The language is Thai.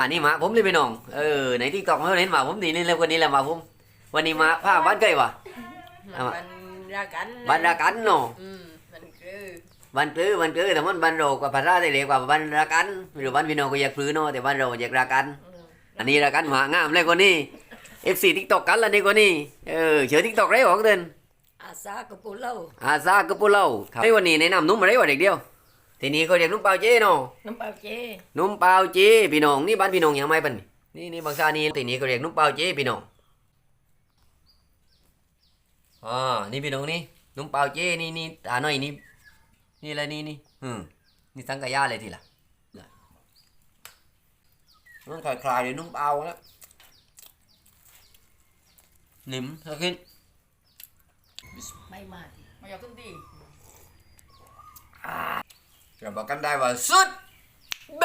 อันนี้มาผมเลยพี่น้องเออในทิกตอกเขาเห็นมาผมดีนี่แล้ววันนี้แหละมาผม วันนี้มาพาบ้านใกล้วะ เอามามั นรักกันบ้านรักกันเนาะอืมมันคือบ้านคือบ้านคือแต่มันบ้านเรากว่าภาษาได้เรียกว่าบ้านรักกันหรือบ้านพี่น้องก็อยากพื้นเนาะแต่บ้านเราอยากรักกันอืมอันนี้รักกันหมางามเลยคนนี้ FC ทิกตอกกันละนี่คนนี้เออเชื่อทิกตอกไรของเดินอาซากับปูเล่าอาซากับปุเล่าครับในวันนี้แนะนำนุ่มอะไรวะเด็กเดียว ทีนี้ก็เรียกนุ่มเปล่าเจ้เนาะน้ำเปล่าเจนุ่มเปล่าเจ้พี่น้องนี่บ้านพี่น้องยังไม่เป็นนี่นี่บางซานี่ทีนี้ก็เรียกนุ่มเปล่าเจ้พี่น้องอ่านี่พี่น้องนี่นุ่มเปล่าเจ้นี่นี่ตาหน่อยนี่นี่อะไรนี่นี่อืมนี่สังกะยาเลยทีละมันคลายๆเลยนุ่มเปล่าแล้วนิ่มสักขึ้น ไม่มาดิมาอยากขึ้นดี จะบอกกันได้ว่าสุดเบ